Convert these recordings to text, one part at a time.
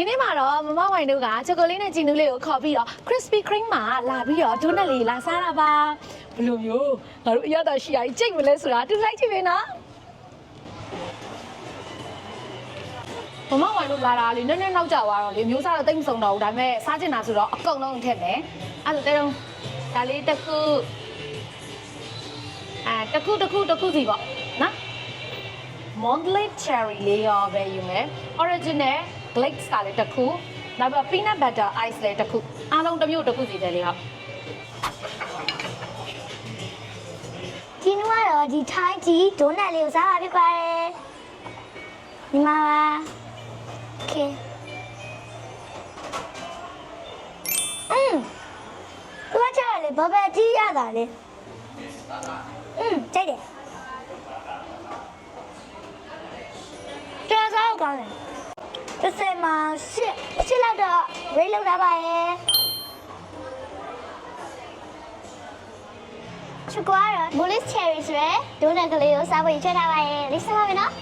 ဒီနေ့မှာတော့မမဝိုင်တို့ကချောကိုလေးနဲ့ဂျီနူးလေးကိုခေါ်ပြီးတော့ Krispy Kreme မှာလာပြီးတော့ဒိုနက်လေးလာစားတာပါဘယ်လိုမျိုးငါတို့အရသာရှိရည်ကြိတ်မလဲဆိုတာတူလိုက်ကြည့်ပြီနော်မမဝိုင်တို့လာတာလေနည်းနည်းနောက်ကျသွားတော့လေမျိုးစားတော့တိတ်မစုံတော့ဘူးဒါပေမဲ့စားချင်တာဆိုတော့အကုန်လုံးထည့်မယ်အဲ့ဒါတဲတော့ဒါလေးတစ်ခုအဲတစ်ခုတစ်ခုတစ်ခုစီပေါ့နော် Montley Cherry လေးရောပဲယူမယ် Original Glaze ကလည်းတစ်ခုနောက်ပြီး Peanut Butter Ice လည်းတစ်ခုအားလုံးတစ်မျိုးတစ်ခုစီတယ်လေဟုတ် ဒီနူကတော့ဒီထိုင်းကြီးဒိုနက်လေးကိုစားပါဖြစ်ပါတယ်ဒီမှာပါโอเคอืมသူကကြောက်လေဘဘကြီးရတာလေอืมကြိုက်တယ်တော်စားကောင်းတယ် တစ်စက်မှာရှစ်ရှစ်လောက်တော့ rate လောက်ထားပါရဲ့ချူကွာတော့ bullet cherry ဆိုရယ်ဒိုနက်ကလေးကိုစားဖို့ရချထားပါရဲ့လေးစားပါမယ်နော်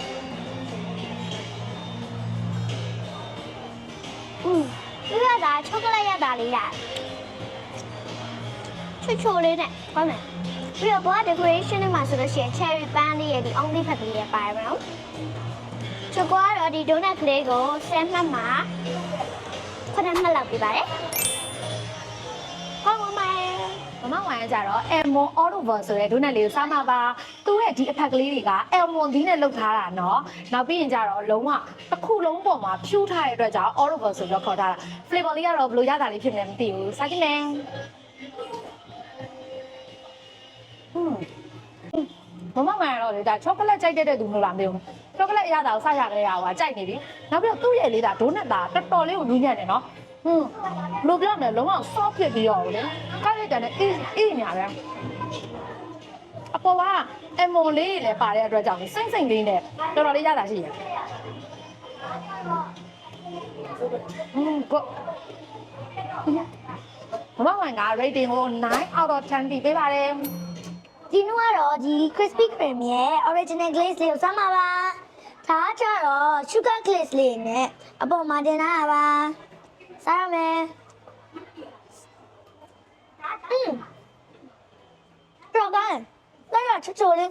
อืมဒီကဒါချောကလက်ရတာလေးလားချွတ်ချိုလေးနဲ့ဘာမယ်ပြီးတော့ဘော decoration နဲ့မှာဆိုလို့ရှိရင် cherry ပန်းလေးရဲ့ဒီ only ဖက်ကလေးရဲ့ပါတယ်မနော် ချူကွာတော့ဒီဒိုနက်ကလေးကို10မှတ်မှာခုနမှတ်လောက်ပြပါတယ်ကောင်းပါမယ် မမဝိုင်ကကြတော့ Elmon Oliver ဆိုတဲ့ဒိုနက်လေးကိုစားမှာပါသူ့ရဲ့ဒီအဖက်ကလေးတွေက Elmon ဒီနဲ့လုပ်ထားတာเนาะနောက်ပြီးရင်ကြတော့လုံးဝတစ်ခုလုံးပေါ်မှာဖြူးထားတဲ့အတွက်ကြောင့် Oliver ဆိုပြီးတော့ခေါ်ထားတာ flavor လေးကတော့ဘယ်လိုရတာလေးဖြစ်နေမသိဘူးစားကြည့်မယ်ဟွန်းမမဝိုင်ကတော့လေဒါ chocolate ကြိုက်တဲ့သူမျိုးလားမသိဘူး chocolate အရသာကိုစရခဲ့ရအောင်ကြိုက်နေပြီနောက်ပြီးတော့သူ့ရဲ့လေးဒါဒိုးနက်သားတော်တော်လေးကိုနူးညံ့တယ်နော်ဟွန်းလိုပြောမလဲလုံးဝ soft ဖြစ်ပြီးတော့လေကိုက်လိုက်တယ်နဲ့အေးအေးညာတယ်အပေါ်ကအမွန်လေးလည်းပါတဲ့အတွက်ကြောင့်စိမ့်စိမ့်လေးနဲ့တော်တော်လေးရတာရှိရယ်ဟွန်းကောမမဝန်က rating ကို9 out of 10ပေးပါတယ်ဒီနှုတ်ကတော့ဒီ crispy cream ရဲ့ original glaze လေးကိုစမ်းပါပါ ဒါကကြတော့ sugar glaze လေးနဲ့အပေါ်မှာတင်ထားတာပါစားရမယ်အင်းတော့ကန်းလည်းချောချောလေး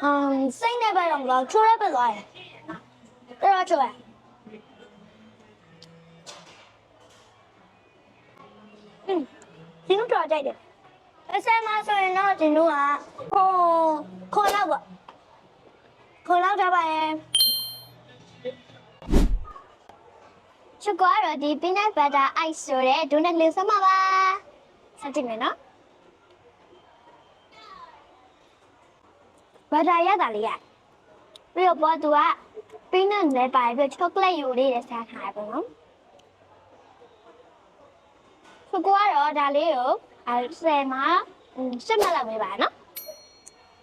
ဟမ်စိတ်နဲ့ပဲတော့မလို့ချိုးရပဲသွားတယ်တော့ချိုးရအင်းဒီလိုတော့ကြိုက်တယ်အစမ်းမဆိုရင်တော့ဒီလိုကဟိုခေါ်တော့ပေါ့ ခေါ်လောက်ကြပါရဲ့ချစ်ကွာတော့ဒီ peanut butter ice ဆိုတဲ့ဒိုနက်လေးစမ်းပါပါစကြည့်မယ်နော်ဘာသာရတာလေးရပြီးတော့ပေါ်သူက peanut နဲ့ပါတယ်ပြီး chocolate ယူလေးနဲ့စားထားတယ်ပေါ့နော်ချစ်ကွာတော့ဒါလေးကိုအဲဆယ်မှာอืมရှစ်မှတ်လောက်ပေးပါနော်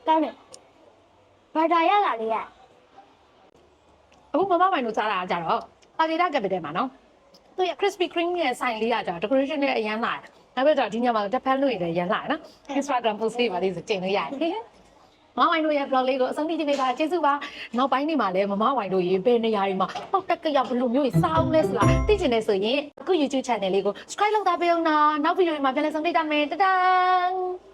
ကောင်းတယ် ဘာသာရတာလေးရအခုမမဝန်တို့စားတာကကြတော့ Adidas Capital မှာနော်သူရဲ့ crispy cream ရဲ့ဆိုင်လေးကကြတော့ decoration နဲ့အရန်လာတယ်နောက်ပြီးတော့ဒီညမှာတက်ဖန်လို့ရတယ်ရန်လာတယ်နော် Instagram post လေးပါလေးဆိုတင်လို့ရတယ်မမဝိုင်တို့ရဲ့ blog လေးကိုအဆုံးထိကြည့်ပေးပါကျေးဇူးပါနောက်ပိုင်းနေမှာလည်းမမဝိုင်တို့ရေဘယ်နေရာတွေမှာပောက်တက်ကရောက်ဘယ်လိုမျိုးကြီးစားအောင်လဲဆိုတာသိချင်နေဆိုရင်အခု YouTube channel လေးကို subscribe လုပ်သားပေးအောင်နော်နောက်ဗီဒီယိုတွေမှာပြန်လည်ဆုံတွေ့ကြမယ်တတန်း